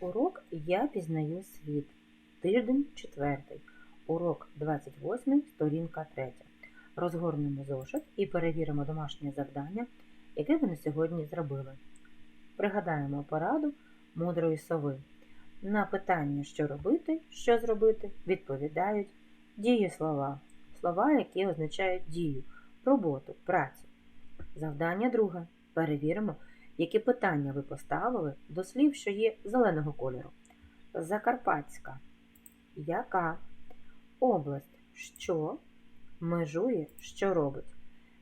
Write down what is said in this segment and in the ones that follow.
Урок Я пізнаю світ. Тиждень четвертий. Урок 28, сторінка 3. Розгорнемо зошит і перевіримо домашнє завдання, яке ви на сьогодні зробили. Пригадаємо пораду мудрої сови. На питання, що робити, що зробити, відповідають дієслова. Слова, які означають дію, роботу, працю. Завдання друге. Перевіримо, які питання ви поставили до слів, що є зеленого кольору. Закарпатська. Яка? Область. Що? Межує, що робить.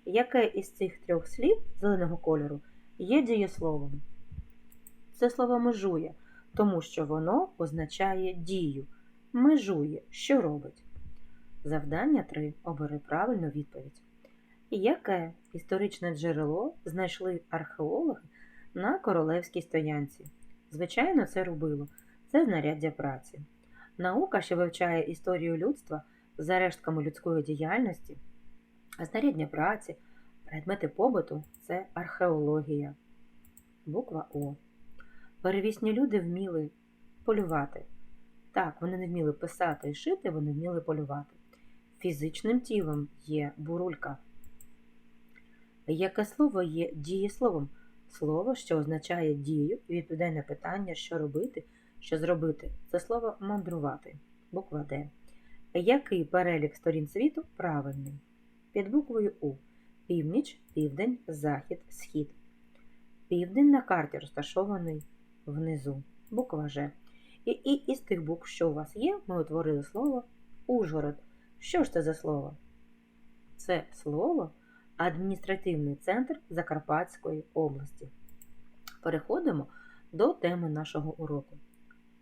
Яке із цих трьох слів зеленого кольору є дієсловом? Це слово межує, тому що воно означає дію. Межує, що робить. Завдання 3. Обери правильну відповідь. Яке історичне джерело знайшли археологи на королевській стоянці? Звичайно, це рубило. Це знаряддя праці. Наука, що вивчає історію людства за рештками людської діяльності, а знаряддя праці, предмети побуту це археологія. Буква О. Первісні люди вміли полювати. Так, вони не вміли писати і шити, вони вміли полювати. Фізичним тілом є бурулька. Яке слово є дієсловом? Слово, що означає дію і відповідає на питання, що робити, що зробити. Це слово мандрувати. Буква Д. Який перелік сторін світу правильний? Під буквою У. Північ, південь, захід, схід. Південь на карті розташований внизу. Буква Ж. І, і із тих букв, що у вас є, ми утворили слово Ужгород. Що ж це за слово? Це слово адміністративний центр Закарпатської області. Переходимо до теми нашого уроку.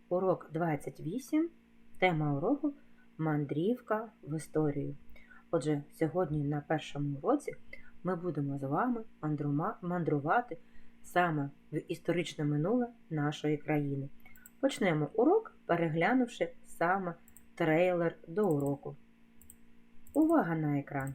Урок 28. Тема уроку мандрівка в історію. Отже, сьогодні на першому уроці ми будемо з вами мандрувати саме в історичне минуле нашої країни. Почнемо урок, переглянувши саме трейлер до уроку. Увага на екран!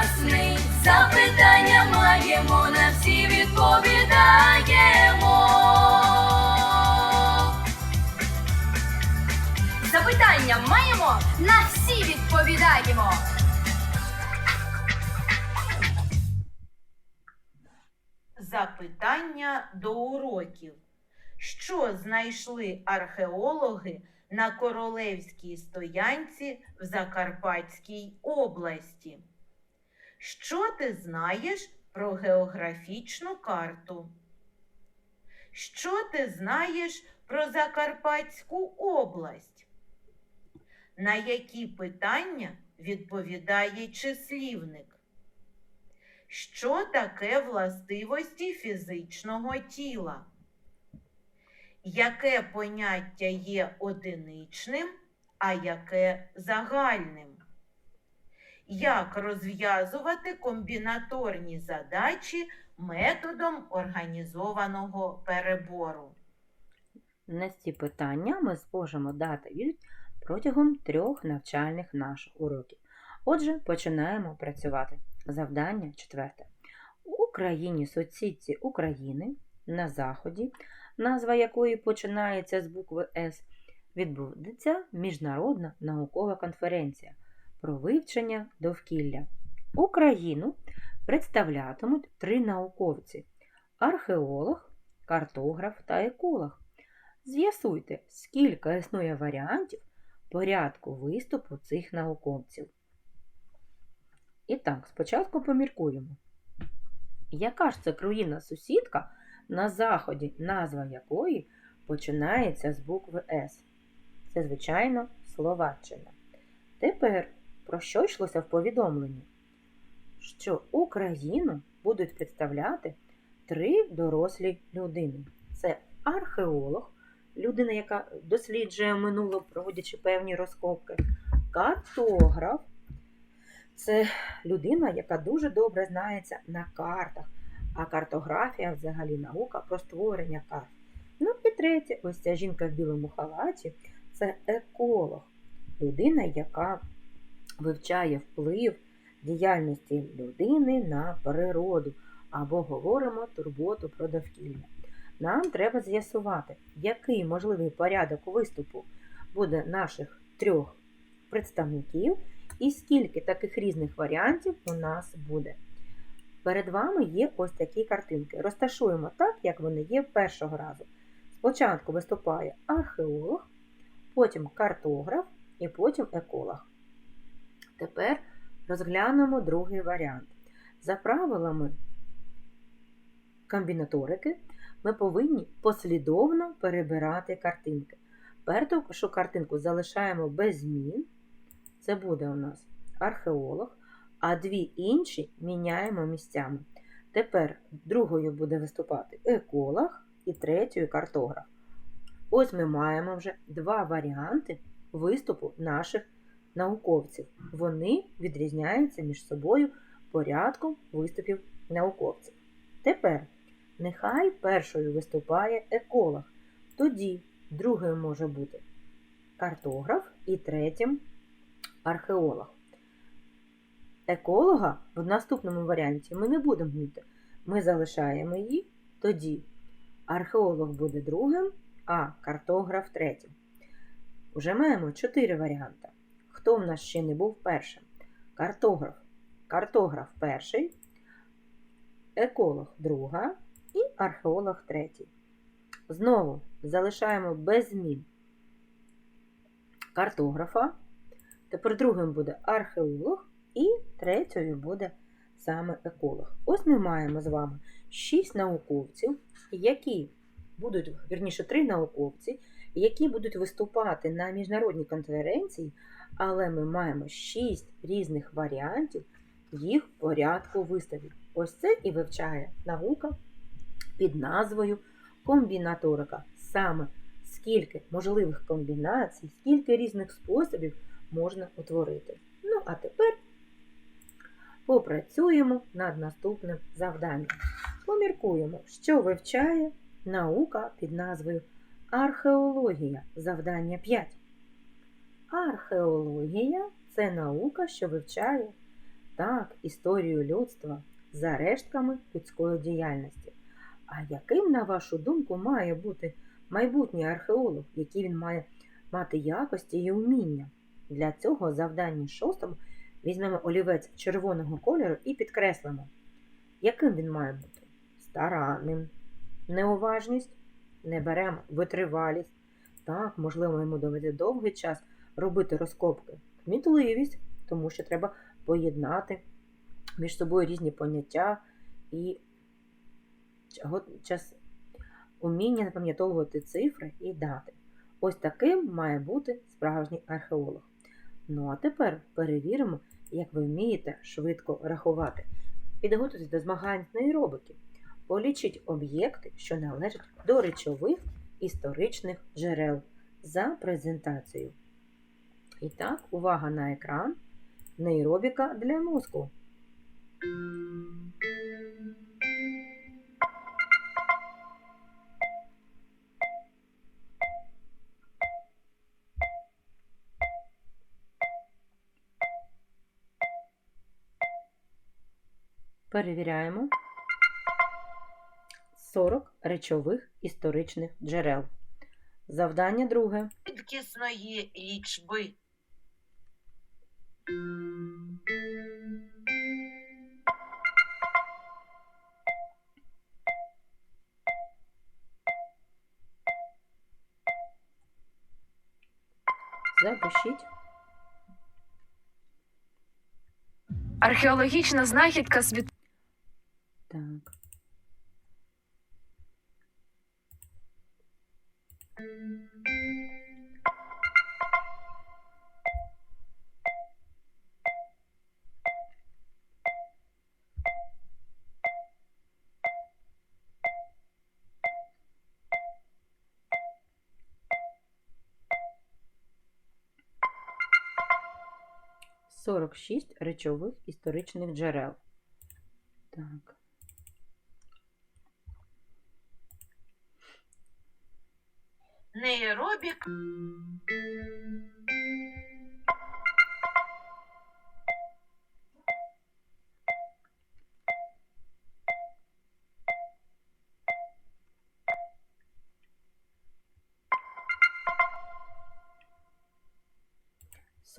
Прекрасний. Запитання маємо, на всі відповідаємо. Запитання маємо, на всі відповідаємо. Запитання до уроків. Що знайшли археологи на королевській стоянці в Закарпатській області? Що ти знаєш про географічну карту? Що ти знаєш про Закарпатську область? На які питання відповідає числівник? Що таке властивості фізичного тіла? Яке поняття є одиничним, а яке загальним? Як розв'язувати комбінаторні задачі методом організованого перебору? На ці питання ми зможемо дати відповідь протягом трьох навчальних наших уроків. Отже, починаємо працювати. Завдання четверте. У країні сусідці України на Заході, назва якої починається з букви С, відбудеться міжнародна наукова конференція про вивчення довкілля. Україну представлятимуть три науковці: археолог, картограф та еколог. З'ясуйте, скільки існує варіантів порядку виступу цих науковців. І так, спочатку поміркуємо. Яка ж це країна-сусідка, на заході, назва якої починається з букви С? Це, звичайно, Словаччина. Тепер про що йшлося в повідомленні? що Україну будуть представляти три дорослі людини. Це археолог, людина, яка досліджує минуле, проводячи певні розкопки, картограф. Це людина, яка дуже добре знається на картах, а картографія взагалі наука про створення карт. Ну і третє, ось ця жінка в білому халаті це еколог, людина, яка вивчає вплив діяльності людини на природу або говоримо турботу про довкілля. Нам треба з'ясувати, який можливий порядок виступу буде наших трьох представників і скільки таких різних варіантів у нас буде. Перед вами є ось такі картинки. Розташуємо так, як вони є першого разу. Спочатку виступає археолог, потім картограф і потім еколог. Тепер розглянемо другий варіант. За правилами комбінаторики ми повинні послідовно перебирати картинки. Першу картинку залишаємо без змін. Це буде у нас археолог, а дві інші міняємо місцями. Тепер другою буде виступати еколог і третьою картограф. Ось ми маємо вже два варіанти виступу наших науковців. Вони відрізняються між собою порядком виступів науковців. Тепер нехай першою виступає еколог, тоді другою може бути картограф і третім археолог. Еколога в наступному варіанті ми не будемо гнути. Ми залишаємо її, тоді археолог буде другим, а картограф третім. Уже маємо чотири варіанти. Хто в нас ще не був першим? Картограф. Картограф перший, еколог друга і археолог третій. Знову залишаємо без змін картографа. Тепер другим буде археолог, і третьою буде саме еколог. Ось ми маємо з вами шість науковців, які будуть, вірніше, три науковці, які будуть виступати на міжнародній конференції, але ми маємо шість різних варіантів їх порядку виставів. Ось це і вивчає наука під назвою комбінаторика. Саме скільки можливих комбінацій, скільки різних способів можна утворити. Ну, а тепер попрацюємо над наступним завданням. Поміркуємо, що вивчає наука під назвою Археологія. Завдання 5. Археологія це наука, що вивчає так історію людства за рештками людської діяльності. А яким, на вашу думку, має бути майбутній археолог, які він має мати якості і вміння? Для цього завдання шостому візьмемо олівець червоного кольору і підкреслимо, яким він має бути? Старанним, неуважність, не беремо витривалість. Так, можливо, йому доведе довгий час робити розкопки, кмітливість, тому що треба поєднати між собою різні поняття і час уміння запам'ятовувати цифри і дати. Ось таким має бути справжній археолог. Ну а тепер перевіримо, як ви вмієте швидко рахувати. Підготуйтесь до змагань з нейробики. Полічіть об'єкти, що належать до речових історичних джерел за презентацією. І так, увага на екран. Нейробіка для мозку. Перевіряємо 40 речових історичних джерел. Завдання друге. Рідкісної лічби. Запишіть. Археологічна знахідка з від... Так. 46 речових історичних джерел. Так. Нейробік. –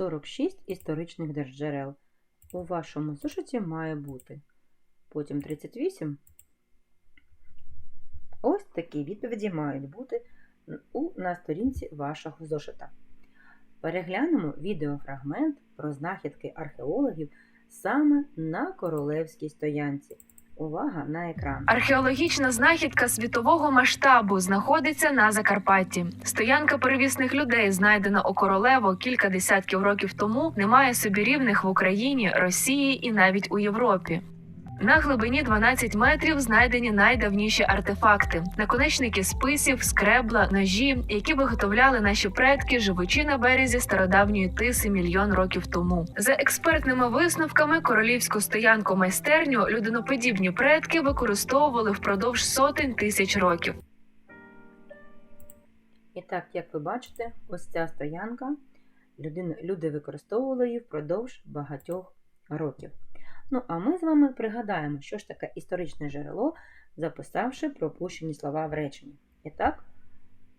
46 історичних держджерел. У вашому зошиті має бути. Потім 38. Ось такі відповіді мають бути у, на сторінці вашого зошита. Переглянемо відеофрагмент про знахідки археологів саме на королевській стоянці. Увага на екран. Археологічна знахідка світового масштабу знаходиться на Закарпатті. Стоянка перевісних людей, знайдена у Королево кілька десятків років тому, не має собі рівних в Україні, Росії і навіть у Європі. На глибині 12 метрів знайдені найдавніші артефакти: наконечники списів, скребла, ножі, які виготовляли наші предки, живучи на березі стародавньої тиси мільйон років тому. За експертними висновками, королівську стоянку майстерню людиноподібні предки використовували впродовж сотень тисяч років. І так, як ви бачите, ось ця стоянка люди використовували її впродовж багатьох років. Ну, а ми з вами пригадаємо, що ж таке історичне джерело, записавши пропущені слова в реченні. І так,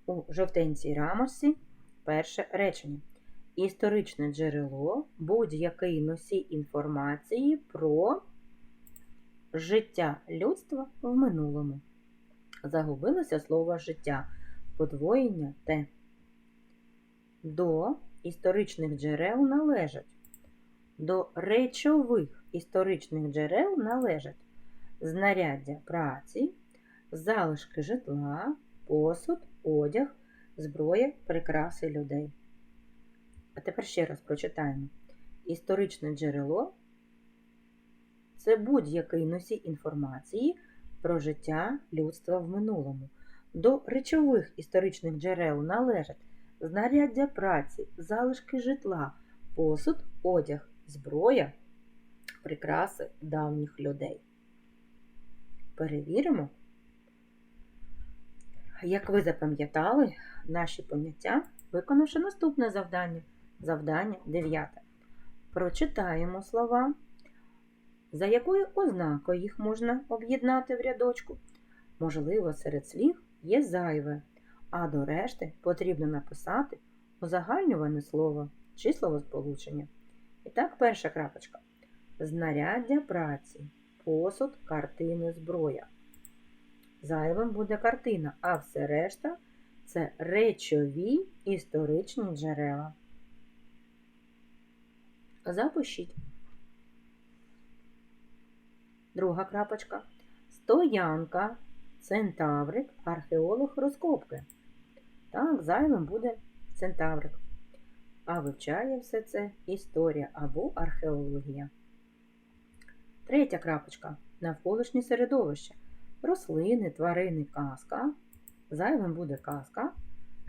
у жовтенцій рамочці перше речення. Історичне джерело будь-який носій інформації про життя людства в минулому. Загубилося слово життя, подвоєння те. До історичних джерел належать. До речових історичних джерел належать знаряддя праці, залишки житла, посуд, одяг, зброя, прикраси людей. А тепер ще раз прочитаємо. Історичне джерело це будь-який носій інформації про життя людства в минулому. До речових історичних джерел належать знаряддя праці, залишки житла, посуд, одяг, зброя, прикраси давніх людей. Перевіримо. Як ви запам'ятали наші поняття, виконавши наступне завдання. Завдання 9. Прочитаємо слова, за якою ознакою їх можна об'єднати в рядочку. Можливо, серед слів є зайве, а до решти потрібно написати узагальнюване слово чи словосполучення. І так, перша крапочка. Знаряддя праці, посуд, картини, зброя. Зайвим буде картина, а все решта це речові історичні джерела. Запишіть. Друга крапочка. Стоянка, центаврик, археолог розкопки. Так, зайвим буде центаврик. А вивчає все це історія або археологія. Третя крапочка. Навколишнє середовище. Рослини, тварини, казка. Зайвим буде казка.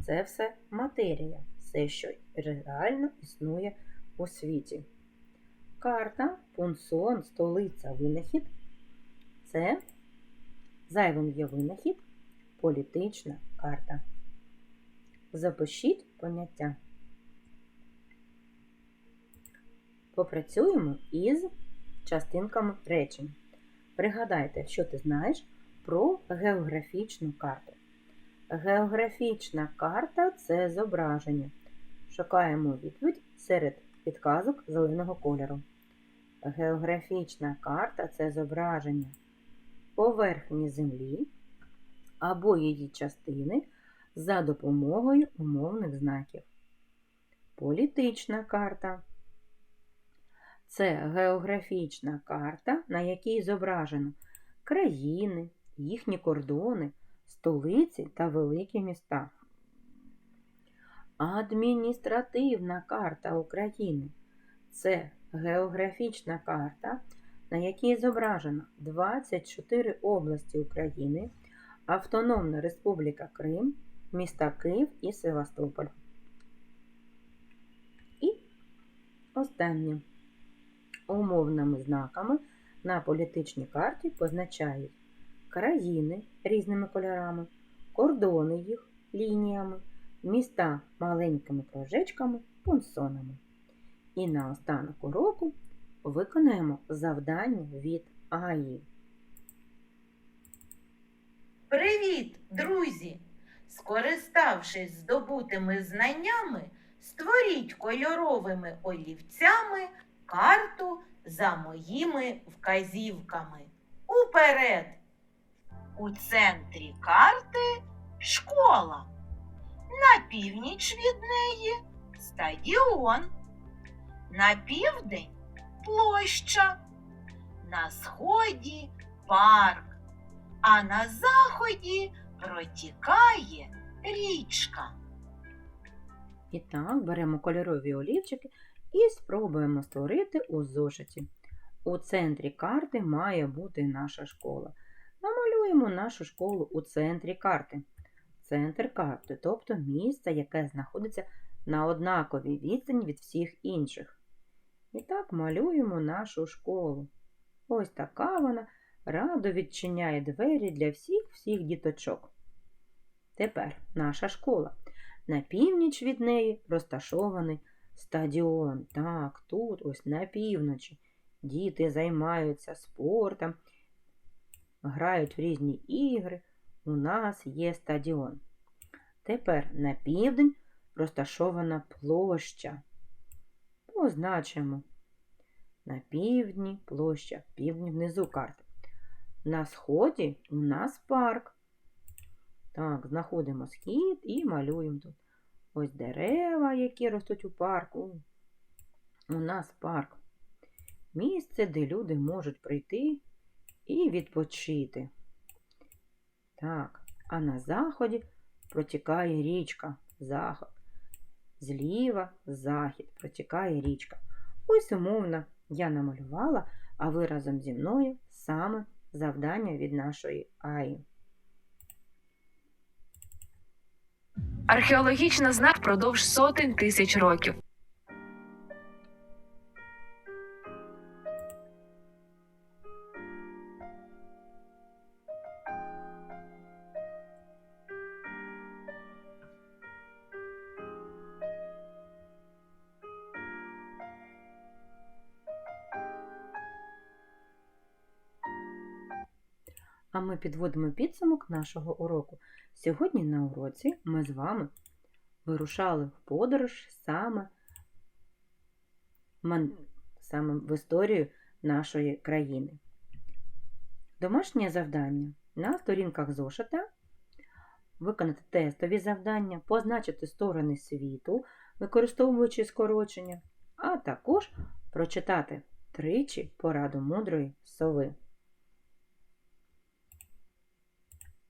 Це все матерія. Все, що реально існує у світі. Карта, пунсон, столиця, винахід. Це зайвим є винахід, політична карта. Запишіть поняття. Попрацюємо із частинками речень. Пригадайте, що ти знаєш про географічну карту. Географічна карта це зображення. Шукаємо відповідь серед підказок зеленого кольору. Географічна карта це зображення поверхні Землі або її частини за допомогою умовних знаків. Політична карта це географічна карта, на якій зображено країни, їхні кордони, столиці та великі міста. Адміністративна карта України це географічна карта, на якій зображено 24 області України, Автономна Республіка Крим, міста Київ і Севастополь. І останнє. Умовними знаками на політичній карті позначають країни різними кольорами, кордони їх лініями, міста маленькими кружечками, пунсонами. І на останок уроку виконаємо завдання від АІ. Привіт, друзі! Скориставшись здобутими знаннями, створіть кольоровими олівцями карту за моїми вказівками. Уперед! У центрі карти школа. На північ від неї стадіон. На південь площа. На сході парк а на заході протікає річка. І так, беремо кольорові олівчики і спробуємо створити у зошиті. У центрі карти має бути наша школа. Намалюємо нашу школу у центрі карти. Центр карти, тобто місце, яке знаходиться на однаковій відстані від всіх інших. І так малюємо нашу школу. Ось така вона радо відчиняє двері для всіх всіх діточок. Тепер наша школа. На північ від неї розташований стадіон. Так, тут, ось на півночі. Діти займаються спортом, грають в різні ігри. У нас є стадіон. Тепер на південь розташована площа. Позначимо. На півдні площа, півдні внизу карти. На сході у нас парк. Так, знаходимо схід і малюємо тут. Ось дерева, які ростуть у парку. У нас парк. Місце, де люди можуть прийти і відпочити. Так, а на заході протікає річка. Заход. Зліва захід протікає річка. Ось умовно я намалювала, а ви разом зі мною саме завдання від нашої АІ. Археологічна знак продовж сотень тисяч років. А ми підводимо підсумок нашого уроку. Сьогодні на уроці ми з вами вирушали в подорож саме, саме в історію нашої країни. Домашнє завдання на сторінках зошита виконати тестові завдання, позначити сторони світу, використовуючи скорочення, а також прочитати тричі пораду мудрої сови.